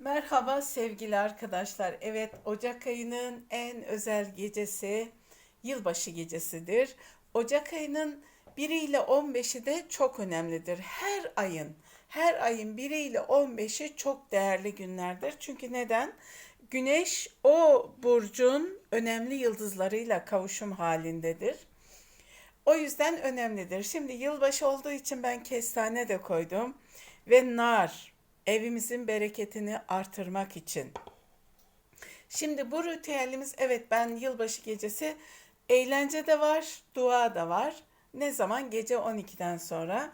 Merhaba sevgili arkadaşlar. Evet, Ocak ayının en özel gecesi yılbaşı gecesidir. Ocak ayının 1 ile 15'i de çok önemlidir. Her ayın, her ayın 1 ile 15'i çok değerli günlerdir. Çünkü neden? Güneş o burcun önemli yıldızlarıyla kavuşum halindedir. O yüzden önemlidir. Şimdi yılbaşı olduğu için ben kestane de koydum ve nar evimizin bereketini artırmak için. Şimdi bu ritüelimiz evet ben yılbaşı gecesi eğlence de var, dua da var. Ne zaman? Gece 12'den sonra.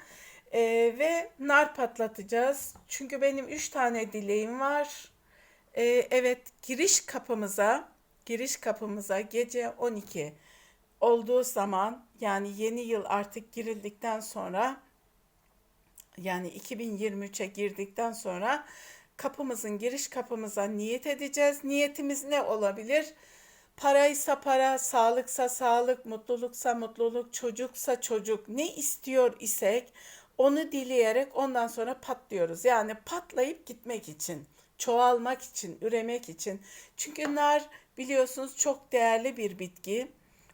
Ee, ve nar patlatacağız. Çünkü benim 3 tane dileğim var. Ee, evet giriş kapımıza giriş kapımıza gece 12 olduğu zaman yani yeni yıl artık girildikten sonra yani 2023'e girdikten sonra kapımızın giriş kapımıza niyet edeceğiz. Niyetimiz ne olabilir? Paraysa para, sağlıksa sağlık, mutluluksa mutluluk, çocuksa çocuk ne istiyor isek onu dileyerek ondan sonra patlıyoruz. Yani patlayıp gitmek için, çoğalmak için, üremek için. Çünkü nar biliyorsunuz çok değerli bir bitki,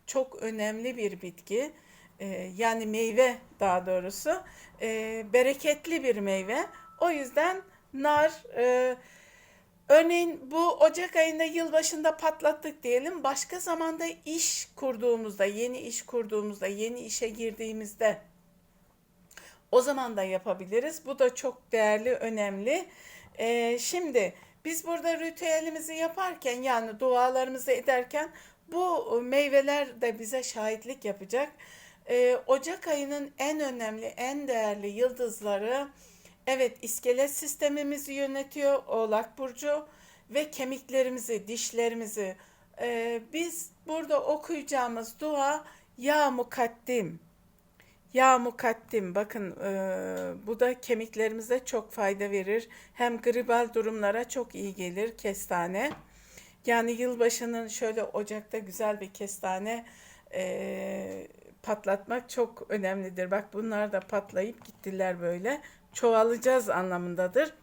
çok önemli bir bitki. Ee, yani meyve daha doğrusu e, bereketli bir meyve. O yüzden nar e, örneğin bu Ocak ayında yılbaşında patlattık diyelim. Başka zamanda iş kurduğumuzda, yeni iş kurduğumuzda, yeni işe girdiğimizde o zaman da yapabiliriz. Bu da çok değerli, önemli. E, şimdi biz burada ritüelimizi yaparken yani dualarımızı ederken bu meyveler de bize şahitlik yapacak. Ee, Ocak ayının en önemli, en değerli yıldızları evet iskelet sistemimizi yönetiyor Oğlak Burcu ve kemiklerimizi, dişlerimizi. Ee, biz burada okuyacağımız dua Ya Mukaddim. Ya mukaddim bakın e, bu da kemiklerimize çok fayda verir. Hem gribal durumlara çok iyi gelir kestane. Yani yılbaşının şöyle ocakta güzel bir kestane e, patlatmak çok önemlidir. Bak bunlar da patlayıp gittiler böyle. Çoğalacağız anlamındadır.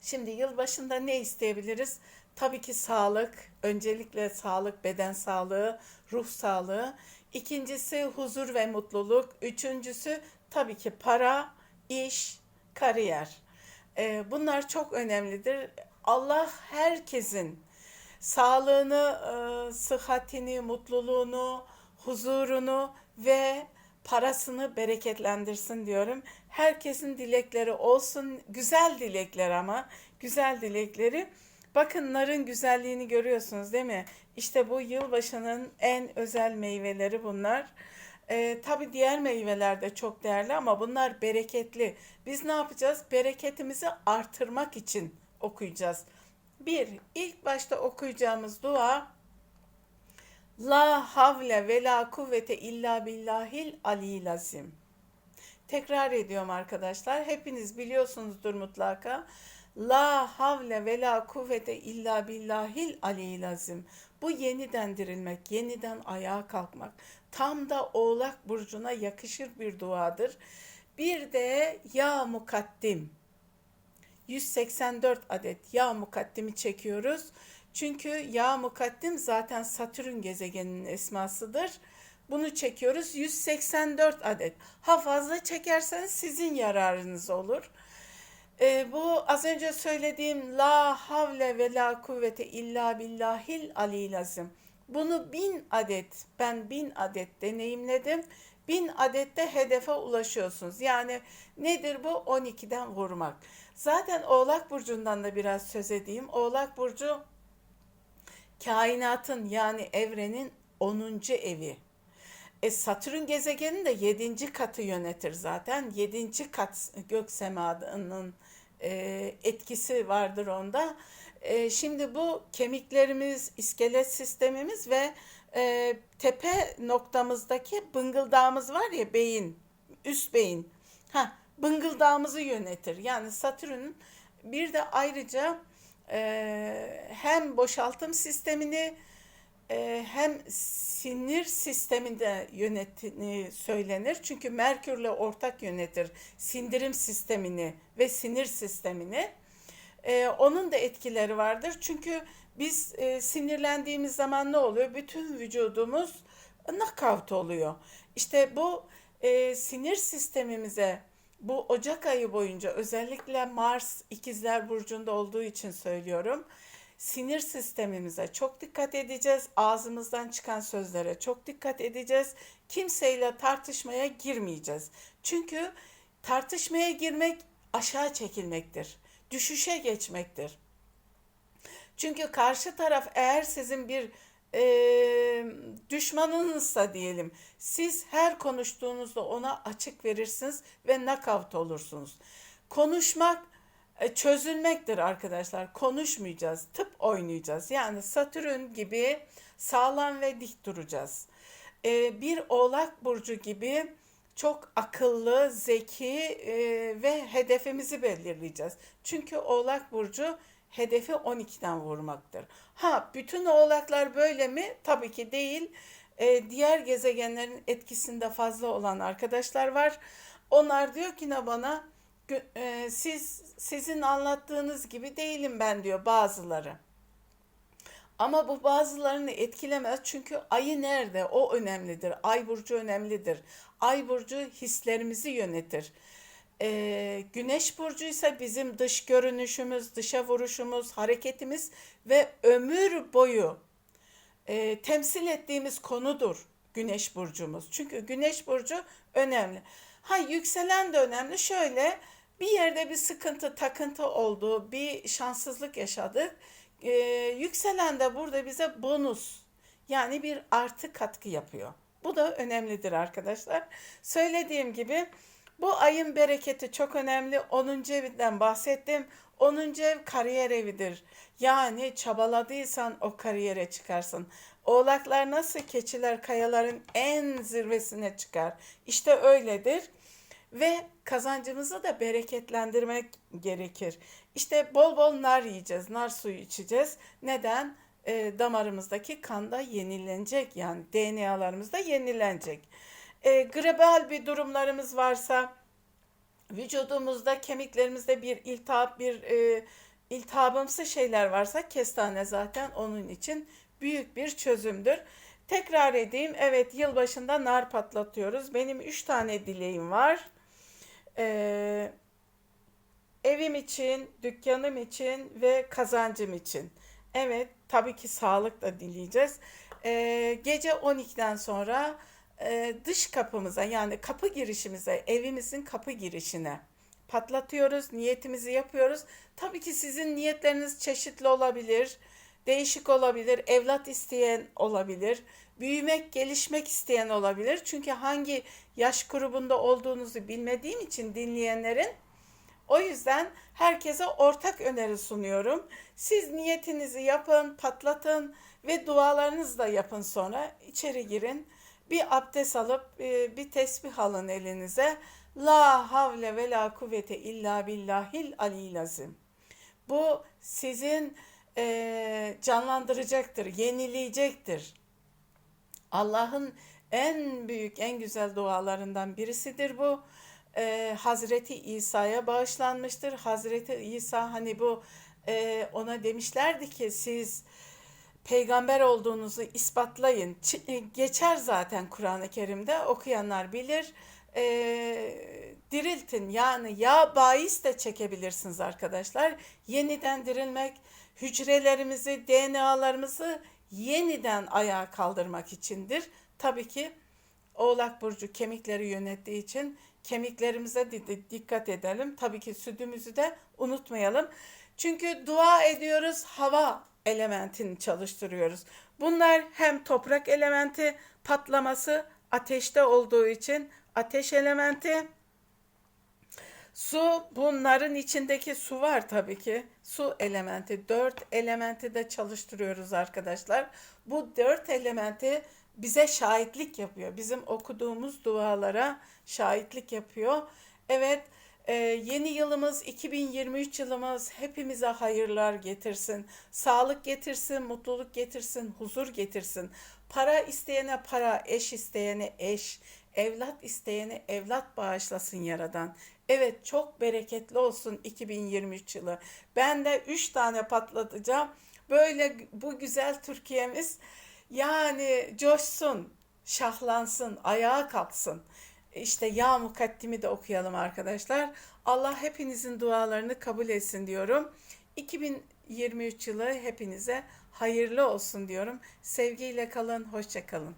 Şimdi yılbaşında ne isteyebiliriz? Tabii ki sağlık. Öncelikle sağlık, beden sağlığı, ruh sağlığı. İkincisi huzur ve mutluluk. Üçüncüsü tabii ki para, iş, kariyer. Ee, bunlar çok önemlidir. Allah herkesin sağlığını, e, sıhhatini, mutluluğunu, huzurunu ve parasını bereketlendirsin diyorum. Herkesin dilekleri olsun, güzel dilekler ama güzel dilekleri. Bakın narın güzelliğini görüyorsunuz değil mi? İşte bu yılbaşının en özel meyveleri bunlar. Ee, tabii diğer meyveler de çok değerli ama bunlar bereketli. Biz ne yapacağız? Bereketimizi artırmak için okuyacağız. Bir, ilk başta okuyacağımız dua La havle ve la kuvvete illa billahil aliyil azim. Tekrar ediyorum arkadaşlar. Hepiniz biliyorsunuzdur mutlaka. La havle ve la kuvvete illa billahil aliyil azim. Bu yeniden dirilmek, yeniden ayağa kalkmak. Tam da Oğlak Burcu'na yakışır bir duadır. Bir de ya mukaddim. 184 adet ya mukaddimi çekiyoruz. Çünkü yağ mukaddim zaten Satürn gezegeninin esmasıdır. Bunu çekiyoruz 184 adet. Ha fazla çekerseniz sizin yararınız olur. E, bu az önce söylediğim la havle ve la kuvvete illa billahil alilazim. Bunu bin adet, ben bin adet deneyimledim. Bin adette hedefe ulaşıyorsunuz. Yani nedir bu? 12'den vurmak. Zaten Oğlak Burcu'ndan da biraz söz edeyim. Oğlak Burcu kainatın yani evrenin 10. evi. E Satürn gezegenin de 7. katı yönetir zaten. 7. kat gök semadının e, etkisi vardır onda. E, şimdi bu kemiklerimiz, iskelet sistemimiz ve e, tepe noktamızdaki bıngıldağımız var ya beyin, üst beyin. Ha, bıngıldağımızı yönetir. Yani Satürn bir de ayrıca e, hem boşaltım sistemini e, hem sinir sisteminde yönettiğini söylenir. Çünkü Merkürle ortak yönetir sindirim sistemini ve sinir sistemini. e, onun da etkileri vardır. Çünkü biz e, sinirlendiğimiz zaman ne oluyor? Bütün vücudumuz knockout oluyor. İşte bu e, sinir sistemimize bu Ocak ayı boyunca özellikle Mars ikizler burcunda olduğu için söylüyorum. Sinir sistemimize çok dikkat edeceğiz. Ağzımızdan çıkan sözlere çok dikkat edeceğiz. Kimseyle tartışmaya girmeyeceğiz. Çünkü tartışmaya girmek aşağı çekilmektir. Düşüşe geçmektir. Çünkü karşı taraf eğer sizin bir e, düşmanınızsa diyelim siz her konuştuğunuzda ona açık verirsiniz ve knockout olursunuz. Konuşmak e, çözülmektir arkadaşlar. Konuşmayacağız, tıp oynayacağız. Yani Satürn gibi sağlam ve dik duracağız. E, bir oğlak burcu gibi çok akıllı, zeki e, ve hedefimizi belirleyeceğiz. Çünkü oğlak burcu hedefi 12'den vurmaktır. Ha bütün oğlaklar böyle mi? Tabii ki değil. Ee, diğer gezegenlerin etkisinde fazla olan arkadaşlar var. Onlar diyor ki ne bana e, siz sizin anlattığınız gibi değilim ben diyor bazıları. Ama bu bazılarını etkilemez çünkü ayı nerede? O önemlidir. Ay burcu önemlidir. Ay burcu hislerimizi yönetir. Ee, güneş burcu ise bizim dış görünüşümüz, dışa vuruşumuz, hareketimiz ve ömür boyu e, temsil ettiğimiz konudur güneş burcumuz. Çünkü güneş burcu önemli. Ha yükselen de önemli. Şöyle bir yerde bir sıkıntı, takıntı oldu, bir şanssızlık yaşadık. Ee, yükselen de burada bize bonus yani bir artı katkı yapıyor. Bu da önemlidir arkadaşlar. Söylediğim gibi bu ayın bereketi çok önemli. 10. evinden bahsettim. 10. ev kariyer evidir. Yani çabaladıysan o kariyere çıkarsın. Oğlaklar nasıl keçiler kayaların en zirvesine çıkar. İşte öyledir. Ve kazancımızı da bereketlendirmek gerekir. İşte bol bol nar yiyeceğiz, nar suyu içeceğiz. Neden? E, damarımızdaki kanda yenilenecek yani DNA'larımız da yenilenecek e, global bir durumlarımız varsa, vücudumuzda, kemiklerimizde bir iltihap, bir e, iltihabımsı şeyler varsa kestane zaten onun için büyük bir çözümdür. Tekrar edeyim. Evet yılbaşında nar patlatıyoruz. Benim üç tane dileğim var. Ee, evim için, dükkanım için ve kazancım için. Evet tabii ki sağlık da dileyeceğiz. Ee, gece 12'den sonra e, dış kapımıza yani kapı girişimize, evimizin kapı girişine patlatıyoruz, niyetimizi yapıyoruz. Tabii ki sizin niyetleriniz çeşitli olabilir, değişik olabilir, evlat isteyen olabilir, büyümek, gelişmek isteyen olabilir. Çünkü hangi yaş grubunda olduğunuzu bilmediğim için dinleyenlerin o yüzden herkese ortak öneri sunuyorum. Siz niyetinizi yapın, patlatın ve dualarınızı da yapın sonra içeri girin. Bir abdest alıp e, bir tesbih alın elinize. La havle ve la kuvvete illa billahil alilazim. Bu sizin e, canlandıracaktır, yenileyecektir. Allah'ın en büyük, en güzel dualarından birisidir bu. E, Hazreti İsa'ya bağışlanmıştır. Hazreti İsa hani bu e, ona demişlerdi ki siz peygamber olduğunuzu ispatlayın. Ç- e, geçer zaten Kur'an-ı Kerim'de okuyanlar bilir. E, diriltin yani ya bahis de çekebilirsiniz arkadaşlar. Yeniden dirilmek, hücrelerimizi, DNA'larımızı yeniden ayağa kaldırmak içindir. Tabii ki Oğlak Burcu kemikleri yönettiği için kemiklerimize dikkat edelim. Tabii ki sütümüzü de unutmayalım. Çünkü dua ediyoruz hava elementini çalıştırıyoruz. Bunlar hem toprak elementi patlaması ateşte olduğu için ateş elementi Su bunların içindeki su var tabii ki. Su elementi. Dört elementi de çalıştırıyoruz arkadaşlar. Bu dört elementi bize şahitlik yapıyor. Bizim okuduğumuz dualara şahitlik yapıyor. Evet ee, yeni yılımız 2023 yılımız hepimize hayırlar getirsin. Sağlık getirsin, mutluluk getirsin, huzur getirsin. Para isteyene para, eş isteyene eş, Evlat isteyene evlat bağışlasın Yaradan. Evet çok bereketli olsun 2023 yılı. Ben de 3 tane patlatacağım. Böyle bu güzel Türkiye'miz yani coşsun, şahlansın, ayağa kalksın. İşte ya mukaddimi de okuyalım arkadaşlar. Allah hepinizin dualarını kabul etsin diyorum. 2023 yılı hepinize hayırlı olsun diyorum. Sevgiyle kalın, hoşça kalın.